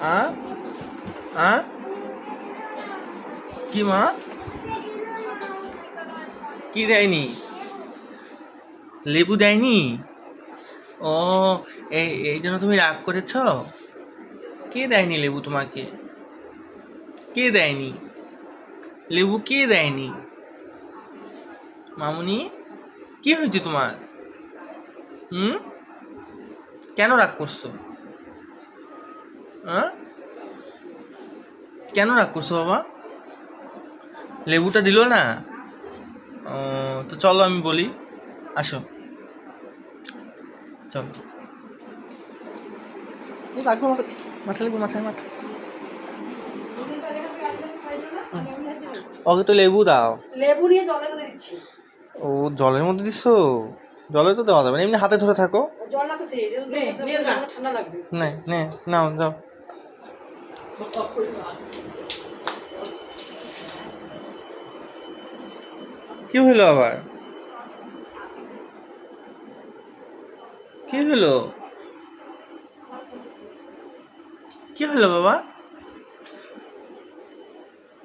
আ? আ? কি মা? কি দেয়নি? লেবু দেয়নি? ও এই এই জন্য তুমি রাগ করেছ? কে দেয়নি লেবু তোমাকে? কে দেয়নি? লেবু কে দেয়নি? মামুনি, কি হয়েছে তোমার? হুম? কেন রাগ করছ? হ্যাঁ? কেন রাগ করছ বাবা? লেবুটা দিল না? তো চলো আমি বলি। আসো। চলো। রাখব মাথা- লেবু মাথায় মাথা। ওকে তো লেবু দাও। লেবু নিয়ে জলে করে দিচ্ছি। ও জলের মধ্যে দিছো? জলে তো দেওয়া যাবে না। এমনি হাতে ধরে থাকো। জল না তো সেই ঠান্ডা লাগবে। নে নে নাও যাও। কি হলো আবার? কি হলো? কি হলো বাবা?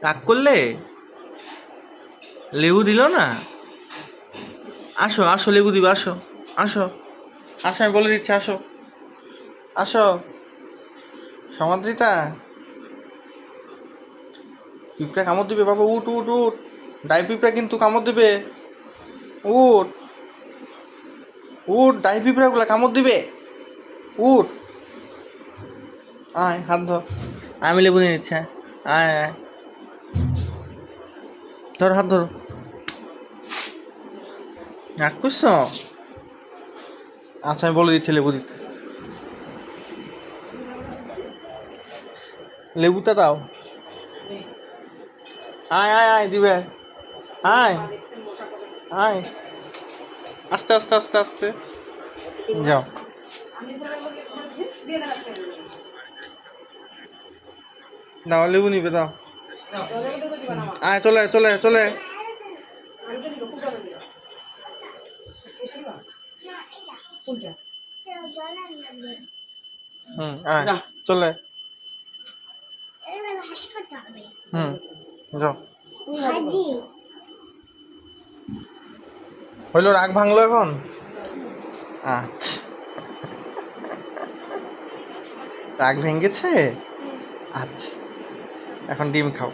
রাগ করলে? লেবু দিল না? আসো আসো, লেবু দিবে, আসো আসো। আসো, আমি বলে দিচ্ছি, আসো। আসো। সমাদ্রিতা? পিঁপড়া কামড় দিবে বাবা উঠ উঠ উঠ। ডাই পিঁপড়া কিন্তু কামড় দিবে। উঠ। উঠ ডাই পিঁপড়াগুলা কামড় দিবে। উঠ। আয় হাত ধর। আমি লেবু নিয়ে নিচ্ছি আয় আয় আয়। ধর হাত ধরো। রাগ করছ আচ্ছা আমি বলে দিচ্ছি লেবু দিতে। লেবুটা দাও। আয় আয় আয় দিবে। আয়। আয়। আস্তে আস্তে আস্তে আস্তে। যাও। দাও লেবু নিবে দাও। আয় চলে চলে চলে। হুম আয় চলে। হুম। যাও। হইল রাগ ভাঙলো এখন? আচ্ছা। রাগ ভেঙেছে? আচ্ছা। এখন ডিম খাও।